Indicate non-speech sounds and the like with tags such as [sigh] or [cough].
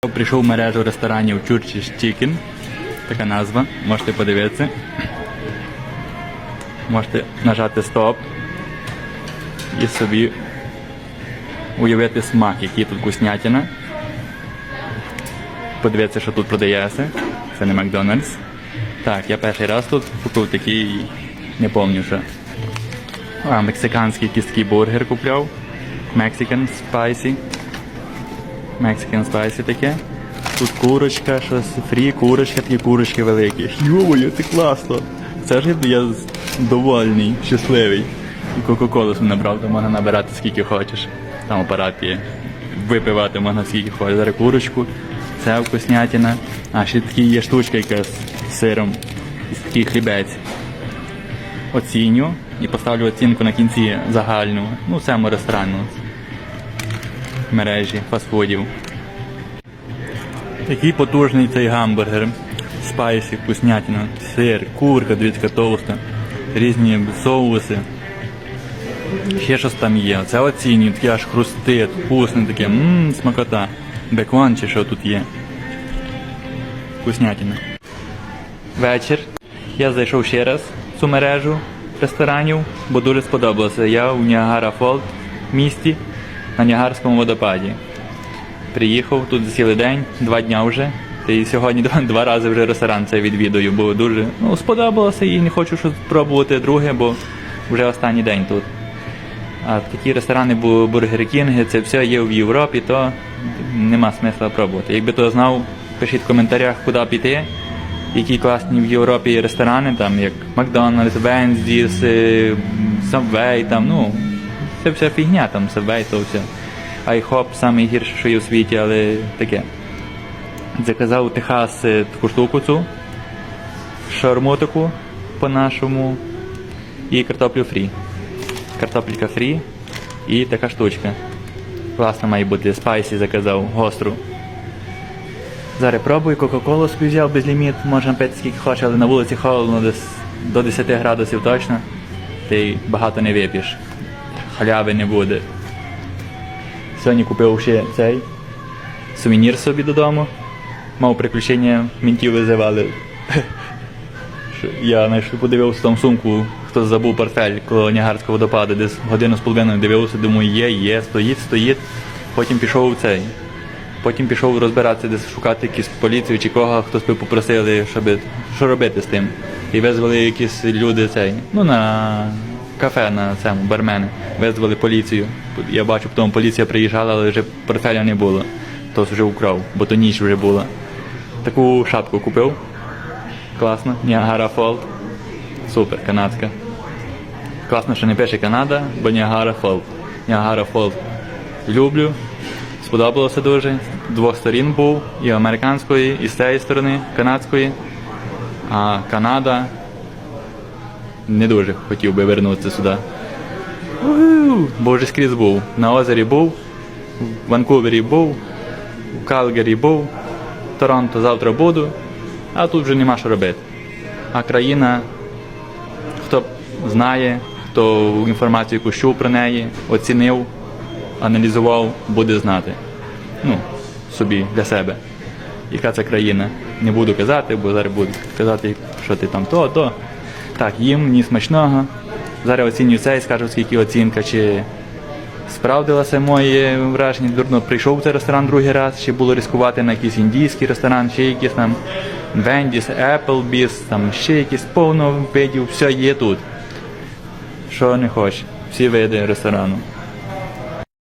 Прийшов в мережу ресторанів Church's Chicken. Така назва. Можете подивитися. Можете нажати стоп і собі уявити смак, який тут вкуснятина. Подивитися, що тут продається. Це не Макдональдс. Так, я перший раз тут купив такий, не пам'ятаю що. А, мексиканський кісткий бургер купляв. Mexican Spicy. Mexican Spicy таке. Тут курочка, щось фрі, курочка, такі курочки великі. Йо, це класно. Це ж я довольний, щасливий. І Кока-Колу набрав, то можна набирати скільки хочеш. Там апарат є. Випивати можна скільки хочеш. Зараз курочку, це вкуснятина. А ще такі є штучка якась з сиром. І такий хлібець. Оціню і поставлю оцінку на кінці загальну. Ну, саму ресторанну мережі фастфудів. Який потужний цей гамбургер. Спайсі, вкуснятина, сир, курка, дивіться, товста, різні соуси. Ще щось там є. Це оцінюю, таке аж хрустить, вкусне таке, ммм, смакота. Бекон чи що тут є. Вкуснятина. Вечір. Я зайшов ще раз в цю мережу ресторанів, бо дуже сподобалося. Я у Ніагара Фолд місті на Ніагарському водопаді. Приїхав тут цілий день, два дня вже. Та і сьогодні [laughs] два, два рази вже ресторан цей відвідую, бо дуже ну, сподобалося і не хочу спробувати друге, бо вже останній день тут. А такі ресторани, бу- бургери Кінги, це все є в Європі, то нема смисла пробувати. Якби то знав, пишіть в коментарях, куди піти, які класні в Європі ресторани, там як Макдональдс, Венздіс, е, Subway, там, ну, це вся фігня, там Subway, то все. IHOP є у світі, але таке. Заказав у Техас е, таку штуку цю, шаурму таку по-нашому і картоплю фрі. Картопелька фрі і така штучка. Класно має бути, спайсі заказав, гостру. Зараз пробую, Кока-Колу собі взяв безліміт, можна пити скільки хоче, але на вулиці холодно десь до 10 градусів точно. Ти багато не вип'єш. Халяви не буде. Сьогодні купив ще цей сувенір собі додому. Мав приключення, мінтів визивали. [laughs] Я знайшов, подивився там сумку, хтось забув портфель коло Ніагарського водопаду, десь годину з половиною дивився, думаю, є, є, стоїть, стоїть. Потім пішов у цей. Потім пішов розбиратися, десь шукати якусь поліцію чи кого, хтось би попросили, щоб що робити з тим. І визвали якісь люди цей, ну на кафе на цьому, бармени. Визвали поліцію. Я бачу, потім поліція приїжджала, але вже портфеля не було. Хтось вже украв, бо то ніч вже була. Таку шапку купив. Класно. Ніагара Фолд. Супер, канадська. Класно, що не пише Канада, бо Ніагара Фолд. Ніагара Фолд. Люблю. Сподобалося дуже. Двох сторін був, і американської, і з цієї сторони, канадської. А Канада не дуже хотів би вернутися сюди. Бо вже скрізь був. На озері був, в Ванкувері був, в Калгарі був, в Торонто завтра буду, а тут вже нема що робити. А країна, хто знає, хто інформацію яку про неї, оцінив, аналізував, буде знати. Ну, собі для себе. Яка це країна? Не буду казати, бо зараз буду казати, що ти там то, то. Так, їм мені смачного. Зараз оцінюю це і скажу, скільки оцінка, чи справдилося моє враження. Дурно прийшов в цей ресторан другий раз, чи було ризикувати на якийсь індійський ресторан, чи якийсь там Вендіс, Applebee's, там ще якісь повно видів, все є тут. Що не хочеш, всі види ресторану.